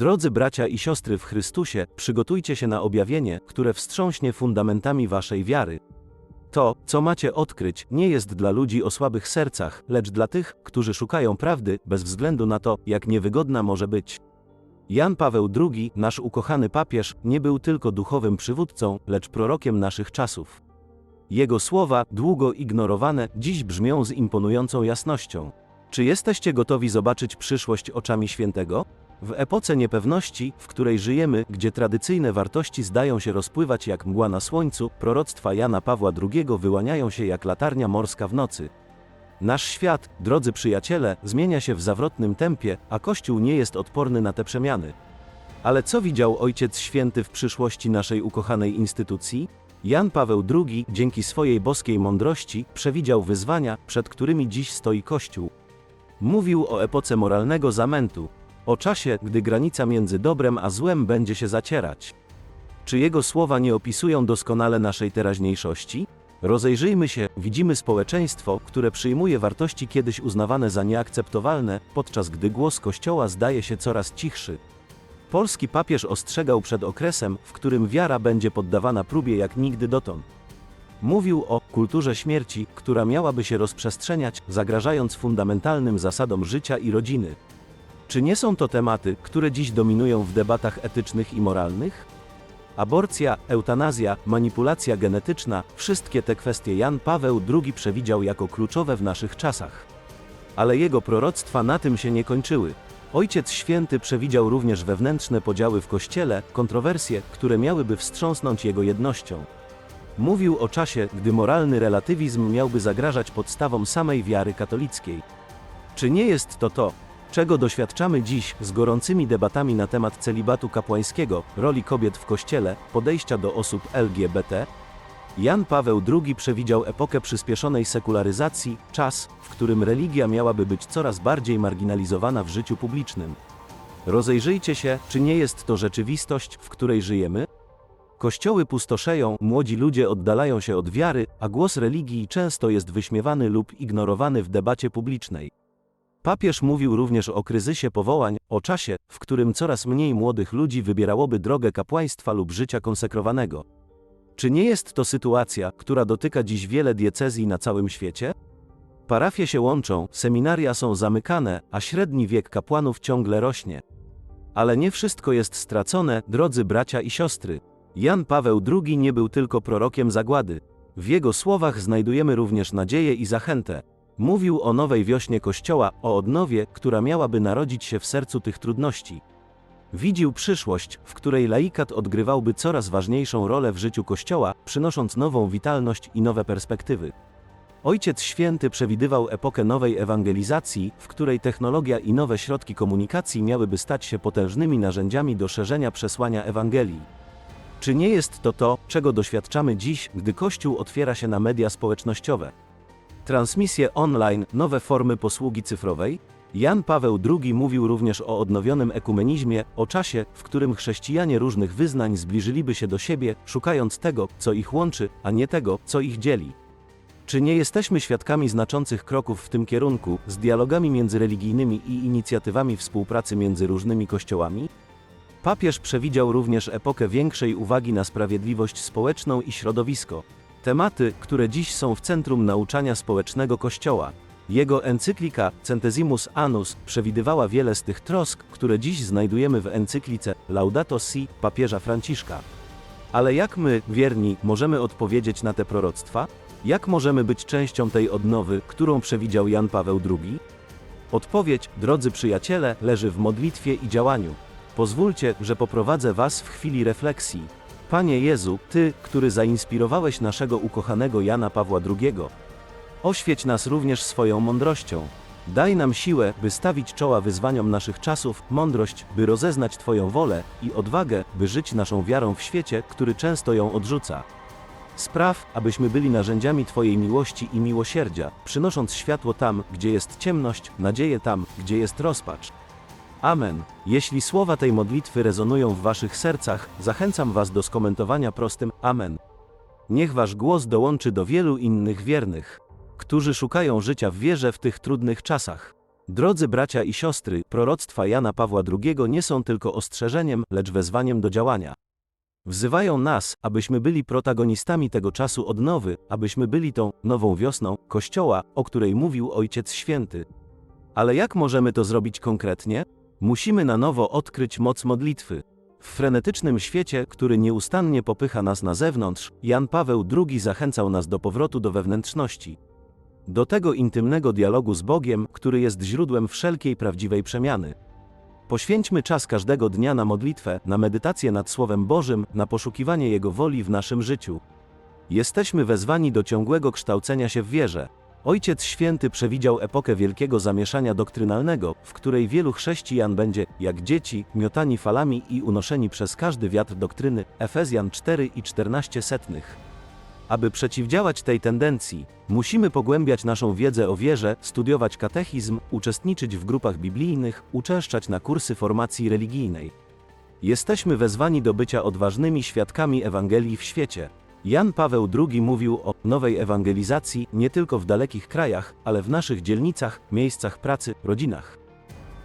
Drodzy bracia i siostry w Chrystusie, przygotujcie się na objawienie, które wstrząśnie fundamentami waszej wiary. To, co macie odkryć, nie jest dla ludzi o słabych sercach, lecz dla tych, którzy szukają prawdy, bez względu na to, jak niewygodna może być. Jan Paweł II, nasz ukochany papież, nie był tylko duchowym przywódcą, lecz prorokiem naszych czasów. Jego słowa, długo ignorowane, dziś brzmią z imponującą jasnością. Czy jesteście gotowi zobaczyć przyszłość oczami świętego? W epoce niepewności, w której żyjemy, gdzie tradycyjne wartości zdają się rozpływać jak mgła na słońcu, proroctwa Jana Pawła II wyłaniają się jak latarnia morska w nocy. Nasz świat, drodzy przyjaciele, zmienia się w zawrotnym tempie, a Kościół nie jest odporny na te przemiany. Ale co widział Ojciec Święty w przyszłości naszej ukochanej instytucji? Jan Paweł II, dzięki swojej boskiej mądrości, przewidział wyzwania, przed którymi dziś stoi Kościół. Mówił o epoce moralnego zamętu, o czasie, gdy granica między dobrem a złem będzie się zacierać. Czy jego słowa nie opisują doskonale naszej teraźniejszości? Rozejrzyjmy się, widzimy społeczeństwo, które przyjmuje wartości kiedyś uznawane za nieakceptowalne, podczas gdy głos Kościoła zdaje się coraz cichszy. Polski papież ostrzegał przed okresem, w którym wiara będzie poddawana próbie jak nigdy dotąd. Mówił o kulturze śmierci, która miałaby się rozprzestrzeniać, zagrażając fundamentalnym zasadom życia i rodziny. Czy nie są to tematy, które dziś dominują w debatach etycznych i moralnych? Aborcja, eutanazja, manipulacja genetyczna wszystkie te kwestie Jan Paweł II przewidział jako kluczowe w naszych czasach. Ale jego proroctwa na tym się nie kończyły. Ojciec Święty przewidział również wewnętrzne podziały w Kościele, kontrowersje, które miałyby wstrząsnąć jego jednością. Mówił o czasie, gdy moralny relatywizm miałby zagrażać podstawom samej wiary katolickiej. Czy nie jest to to, czego doświadczamy dziś z gorącymi debatami na temat celibatu kapłańskiego, roli kobiet w Kościele, podejścia do osób LGBT? Jan Paweł II przewidział epokę przyspieszonej sekularyzacji, czas, w którym religia miałaby być coraz bardziej marginalizowana w życiu publicznym. Rozejrzyjcie się, czy nie jest to rzeczywistość, w której żyjemy? Kościoły pustoszeją, młodzi ludzie oddalają się od wiary, a głos religii często jest wyśmiewany lub ignorowany w debacie publicznej. Papież mówił również o kryzysie powołań, o czasie, w którym coraz mniej młodych ludzi wybierałoby drogę kapłaństwa lub życia konsekrowanego. Czy nie jest to sytuacja, która dotyka dziś wiele diecezji na całym świecie? Parafie się łączą, seminaria są zamykane, a średni wiek kapłanów ciągle rośnie. Ale nie wszystko jest stracone, drodzy bracia i siostry. Jan Paweł II nie był tylko prorokiem zagłady. W jego słowach znajdujemy również nadzieję i zachętę. Mówił o nowej wiośnie Kościoła, o odnowie, która miałaby narodzić się w sercu tych trudności. Widził przyszłość, w której laikat odgrywałby coraz ważniejszą rolę w życiu Kościoła, przynosząc nową witalność i nowe perspektywy. Ojciec Święty przewidywał epokę nowej ewangelizacji, w której technologia i nowe środki komunikacji miałyby stać się potężnymi narzędziami do szerzenia przesłania Ewangelii. Czy nie jest to to, czego doświadczamy dziś, gdy Kościół otwiera się na media społecznościowe? Transmisje online, nowe formy posługi cyfrowej? Jan Paweł II mówił również o odnowionym ekumenizmie, o czasie, w którym chrześcijanie różnych wyznań zbliżyliby się do siebie, szukając tego, co ich łączy, a nie tego, co ich dzieli. Czy nie jesteśmy świadkami znaczących kroków w tym kierunku, z dialogami międzyreligijnymi i inicjatywami współpracy między różnymi kościołami? Papież przewidział również epokę większej uwagi na sprawiedliwość społeczną i środowisko. Tematy, które dziś są w centrum nauczania społecznego Kościoła. Jego encyklika Centesimus Annus przewidywała wiele z tych trosk, które dziś znajdujemy w encyklice Laudato Si papieża Franciszka. Ale jak my, wierni, możemy odpowiedzieć na te proroctwa? Jak możemy być częścią tej odnowy, którą przewidział Jan Paweł II? Odpowiedź, drodzy przyjaciele, leży w modlitwie i działaniu. Pozwólcie, że poprowadzę Was w chwili refleksji. Panie Jezu, Ty, który zainspirowałeś naszego ukochanego Jana Pawła II, oświeć nas również swoją mądrością. Daj nam siłę, by stawić czoła wyzwaniom naszych czasów, mądrość, by rozeznać Twoją wolę i odwagę, by żyć naszą wiarą w świecie, który często ją odrzuca. Spraw, abyśmy byli narzędziami Twojej miłości i miłosierdzia, przynosząc światło tam, gdzie jest ciemność, nadzieję tam, gdzie jest rozpacz. Amen. Jeśli słowa tej modlitwy rezonują w Waszych sercach, zachęcam Was do skomentowania prostym Amen. Niech Wasz głos dołączy do wielu innych wiernych, którzy szukają życia w wierze w tych trudnych czasach. Drodzy bracia i siostry, proroctwa Jana Pawła II nie są tylko ostrzeżeniem, lecz wezwaniem do działania. Wzywają nas, abyśmy byli protagonistami tego czasu odnowy, abyśmy byli tą nową wiosną Kościoła, o której mówił Ojciec Święty. Ale jak możemy to zrobić konkretnie? Musimy na nowo odkryć moc modlitwy. W frenetycznym świecie, który nieustannie popycha nas na zewnątrz, Jan Paweł II zachęcał nas do powrotu do wewnętrzności. Do tego intymnego dialogu z Bogiem, który jest źródłem wszelkiej prawdziwej przemiany. Poświęćmy czas każdego dnia na modlitwę, na medytację nad Słowem Bożym, na poszukiwanie Jego woli w naszym życiu. Jesteśmy wezwani do ciągłego kształcenia się w wierze. Ojciec Święty przewidział epokę wielkiego zamieszania doktrynalnego, w której wielu chrześcijan będzie, jak dzieci, miotani falami i unoszeni przez każdy wiatr doktryny. Efezjan 4 i 14 setnych. Aby przeciwdziałać tej tendencji, musimy pogłębiać naszą wiedzę o wierze, studiować katechizm, uczestniczyć w grupach biblijnych, uczęszczać na kursy formacji religijnej. Jesteśmy wezwani do bycia odważnymi świadkami Ewangelii w świecie. Jan Paweł II mówił o nowej ewangelizacji nie tylko w dalekich krajach, ale w naszych dzielnicach, miejscach pracy, rodzinach.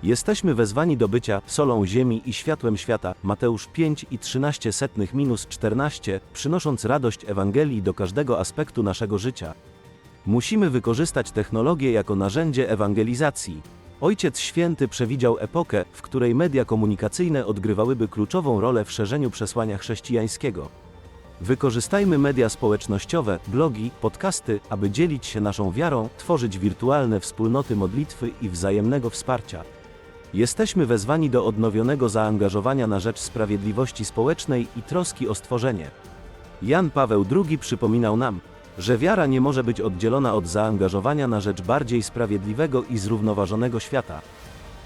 Jesteśmy wezwani do bycia solą ziemi i światłem świata. Mateusz 5 i 13 setnych minus 14, przynosząc radość Ewangelii do każdego aspektu naszego życia. Musimy wykorzystać technologię jako narzędzie ewangelizacji. Ojciec Święty przewidział epokę, w której media komunikacyjne odgrywałyby kluczową rolę w szerzeniu przesłania chrześcijańskiego. Wykorzystajmy media społecznościowe, blogi, podcasty, aby dzielić się naszą wiarą, tworzyć wirtualne wspólnoty modlitwy i wzajemnego wsparcia. Jesteśmy wezwani do odnowionego zaangażowania na rzecz sprawiedliwości społecznej i troski o stworzenie. Jan Paweł II przypominał nam, że wiara nie może być oddzielona od zaangażowania na rzecz bardziej sprawiedliwego i zrównoważonego świata.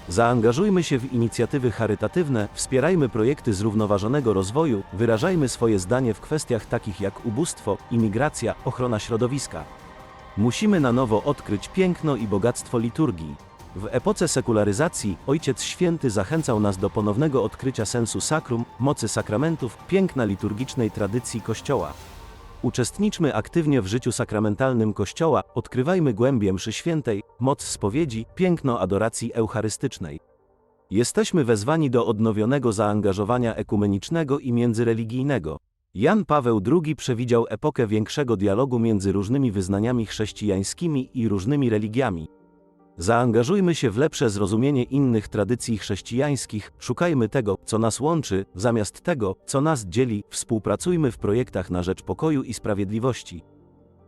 Zaangażujmy się w inicjatywy charytatywne, wspierajmy projekty zrównoważonego rozwoju, wyrażajmy swoje zdanie w kwestiach takich jak ubóstwo, imigracja, ochrona środowiska. Musimy na nowo odkryć piękno i bogactwo liturgii. W epoce sekularyzacji Ojciec Święty zachęcał nas do ponownego odkrycia sensu sakrum, mocy sakramentów, piękna liturgicznej tradycji Kościoła. Uczestniczmy aktywnie w życiu sakramentalnym Kościoła, odkrywajmy głębię mszy świętej, moc spowiedzi, piękno adoracji eucharystycznej. Jesteśmy wezwani do odnowionego zaangażowania ekumenicznego i międzyreligijnego. Jan Paweł II przewidział epokę większego dialogu między różnymi wyznaniami chrześcijańskimi i różnymi religiami. Zaangażujmy się w lepsze zrozumienie innych tradycji chrześcijańskich, szukajmy tego, co nas łączy, zamiast tego, co nas dzieli, współpracujmy w projektach na rzecz pokoju i sprawiedliwości.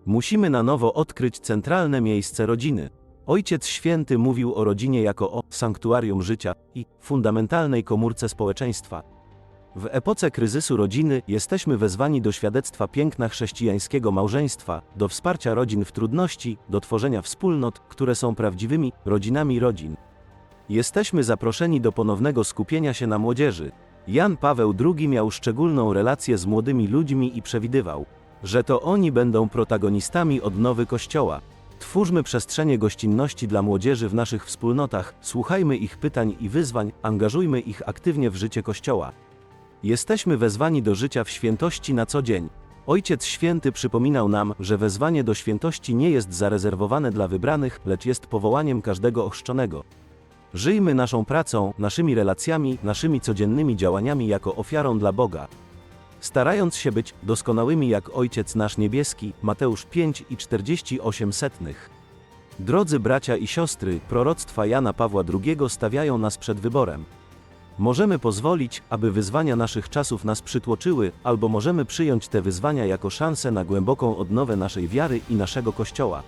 Musimy na nowo odkryć centralne miejsce rodziny. Ojciec Święty mówił o rodzinie jako o sanktuarium życia i fundamentalnej komórce społeczeństwa. W epoce kryzysu rodziny jesteśmy wezwani do świadectwa piękna chrześcijańskiego małżeństwa, do wsparcia rodzin w trudności, do tworzenia wspólnot, które są prawdziwymi rodzinami rodzin. Jesteśmy zaproszeni do ponownego skupienia się na młodzieży. Jan Paweł II miał szczególną relację z młodymi ludźmi i przewidywał, że to oni będą protagonistami odnowy Kościoła. Twórzmy przestrzenie gościnności dla młodzieży w naszych wspólnotach, słuchajmy ich pytań i wyzwań, angażujmy ich aktywnie w życie Kościoła. Jesteśmy wezwani do życia w świętości na co dzień. Ojciec Święty przypominał nam, że wezwanie do świętości nie jest zarezerwowane dla wybranych, lecz jest powołaniem każdego ochrzczonego. Żyjmy naszą pracą, naszymi relacjami, naszymi codziennymi działaniami jako ofiarą dla Boga. Starając się być doskonałymi jak Ojciec nasz niebieski, Mateusz 5 i 48 setnych. Drodzy bracia i siostry, proroctwa Jana Pawła II stawiają nas przed wyborem. Możemy pozwolić, aby wyzwania naszych czasów nas przytłoczyły, albo możemy przyjąć te wyzwania jako szansę na głęboką odnowę naszej wiary i naszego Kościoła.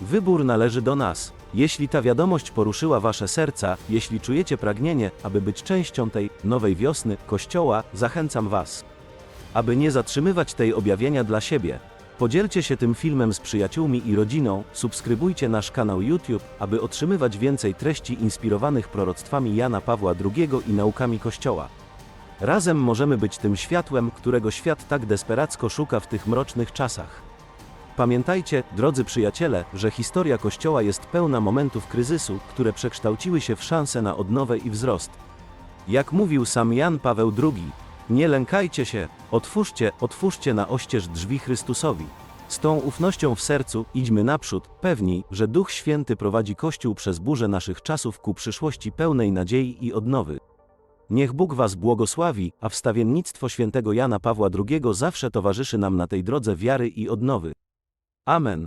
Wybór należy do nas. Jeśli ta wiadomość poruszyła Wasze serca, jeśli czujecie pragnienie, aby być częścią tej nowej wiosny Kościoła, zachęcam Was. Aby nie zatrzymywać tej objawienia dla siebie, Podzielcie się tym filmem z przyjaciółmi i rodziną, subskrybujcie nasz kanał YouTube, aby otrzymywać więcej treści inspirowanych proroctwami Jana Pawła II i naukami Kościoła. Razem możemy być tym światłem, którego świat tak desperacko szuka w tych mrocznych czasach. Pamiętajcie, drodzy przyjaciele, że historia Kościoła jest pełna momentów kryzysu, które przekształciły się w szansę na odnowę i wzrost. Jak mówił sam Jan Paweł II, nie lękajcie się, otwórzcie, otwórzcie na oścież drzwi Chrystusowi. Z tą ufnością w sercu idźmy naprzód, pewni, że Duch Święty prowadzi Kościół przez burzę naszych czasów ku przyszłości pełnej nadziei i odnowy. Niech Bóg Was błogosławi, a wstawiennictwo świętego Jana Pawła II zawsze towarzyszy nam na tej drodze wiary i odnowy. Amen.